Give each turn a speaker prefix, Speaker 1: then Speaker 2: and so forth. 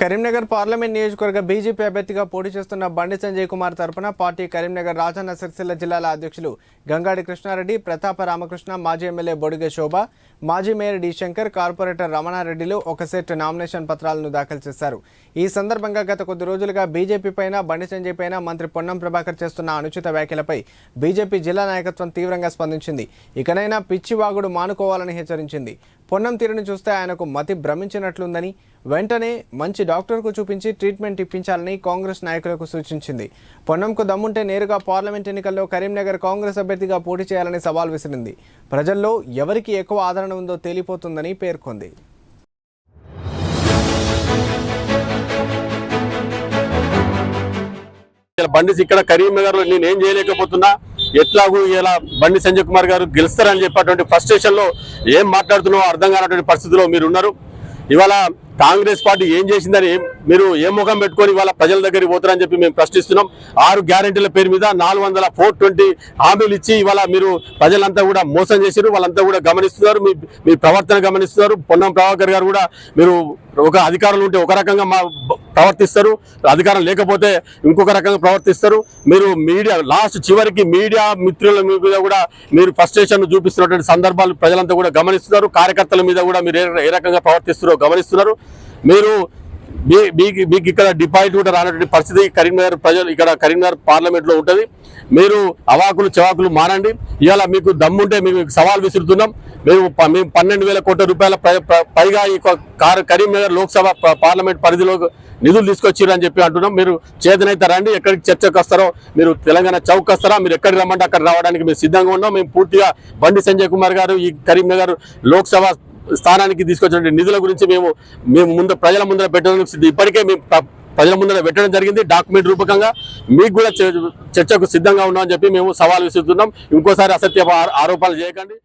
Speaker 1: Karimnagar parliament నియోజకవర్గ BJP అభ్యర్థిగా పోటీ చేస్తున్న బండి సంజయ్ కుమార్ తరపున పార్టీ కరీంనగర్ రాజన్న సిరిసిల్ల జిల్లాల అధ్యక్షులు గంగాడి కృష్ణారెడ్డి ప్రతాప రామకృష్ణ మాజీ ఎమ్మెల్యే బొడిగె శోభ మాజీ మేయర్ డి శంకర్ కార్పొరేటర్ రమణారెడ్డిలు ఒక సెట్ నామినేషన్ పత్రాలను దాఖలు చేశారు. ఈ సందర్భంగా గత కొద్ది రోజులుగా బీజేపీ పైన బండి సంజయ్ పైన మంత్రి పొన్నం ప్రభాకర్ చేస్తున్న అనుచిత వ్యాఖ్యలపై బీజేపీ జిల్లా నాయకత్వం తీవ్రంగా స్పందించింది. ఇకనైనా పిచ్చివాగుడు మానుకోవాలని హెచ్చరించింది. పొన్నం తీరును చూస్తే ఆయనకు మతి భ్రమించినట్లుందని వెంటనే మంచి డాక్టర్కు చూపించి ట్రీట్మెంట్ ఇప్పించాలని కాంగ్రెస్ నాయకులకు సూచించింది. పొన్నంకు దమ్ముంటే నేరుగా పార్లమెంట్ ఎన్నికల్లో కరీంనగర్ కాంగ్రెస్ అభ్యర్థిగా పోటీ చేయాలని సవాల్ విసిరింది. ప్రజల్లో ఎవరికి ఎక్కువ ఆదరణ ఉందో తేలిపోతుందని పేర్కొంది.
Speaker 2: ఇలా బండి ఇక్కడ కరీంనగర్ నేనేం నేను చేయలేకపోతున్నా? ఎట్లాగూ ఇలా బండి సంజయ్ కుమార్ గారు గెలుస్తారని చెప్పేటువంటి ఫ్రస్ట్రేషన్లో ఏం మాట్లాడుతున్నావో అర్థం కానటువంటి పరిస్థితిలో మీరు ఉన్నారు ఇవాళ కాంగ్రెస్ పార్టీ ఏం చేసిందని మీరు ఏ ముఖం పెట్టుకొని ఇవాళ ప్రజల దగ్గరికి పోతారని చెప్పి మేము ప్రశ్నిస్తున్నాం. ఆరు గ్యారెంటీల పేరు మీద నాలుగు వందల ఫోర్ ట్వంటీ హామీలు ఇచ్చి ఇవాళ మీరు ప్రజలంతా కూడా మోసం చేశారు. వాళ్ళంతా కూడా గమనిస్తున్నారు. మీ మీ ప్రవర్తన గమనిస్తున్నారు. పొన్నం ప్రభాకర్ గారు కూడా మీరు ఒక అధికారులు ఉంటే ఒక రకంగా మా ప్రవర్తిస్తారు అధికారం లేకపోతే ఇంకొక రకంగా ప్రవర్తిస్తారు. మీరు మీడియా లాస్ట్ చివరికి మీడియా మిత్రుల మీద కూడా మీరు ఫ్రస్ట్రేషన్ చూపిస్తున్నటువంటి సందర్భాలు ప్రజలంతా కూడా గమనిస్తున్నారు. కార్యకర్తల మీద కూడా మీరు ఏ- ఏ రకంగా ప్రవర్తిస్తున్నారో గమనిస్తున్నారు. మీరు మీకు మీకు ఇక్కడ డిపాజిట్ కూడా రానటువంటి పరిస్థితి కరీంనగర్ ప్రజలు ఇక్కడ కరీంనగర్ పార్లమెంట్లో ఉంటుంది. మీరు అవాకులు చవాకులు మానండి ఇవాళ మీకు దమ్ముంటే మేము సవాల్ విసురుతున్నాం. మేము మేము పన్నెండు వేల కోట్ల రూపాయల పై- పైగా ఈ కరీంనగర్ లోక్సభ పార్లమెంట్ పరిధిలో నిధులు తీసుకొచ్చిరని చెప్పి అంటున్నాం. మీరు చేతనైతే రండి. ఎక్కడికి చర్చకు వస్తారో మీరు తెలంగాణ చౌక్ వస్తారా మీరు ఎక్కడికి రమ్మంటే అక్కడ రావడానికి మేము సిద్ధంగా ఉన్నాం. మేము పూర్తిగా బండి సంజయ్ కుమార్ గారు ఈ కరీంనగర్ లోక్సభ స్థానానికి తీసుకొచ్చిన నిధుల గురించి మేము మేము ముందు ప్రజల ముందర పెట్టడానికి సిద్ధం ఇప్పటికే మేము ప్రజల ముందర పెట్టడం జరిగింది. డాక్యుమెంట్ రూపకంగా మీకు కూడా చర్చకు సిద్ధంగా ఉన్నామని చెప్పి మేము సవాల్ విసురుతున్నాం. ఇంకోసారి అసత్య ఆరోపణలు చేయకండి.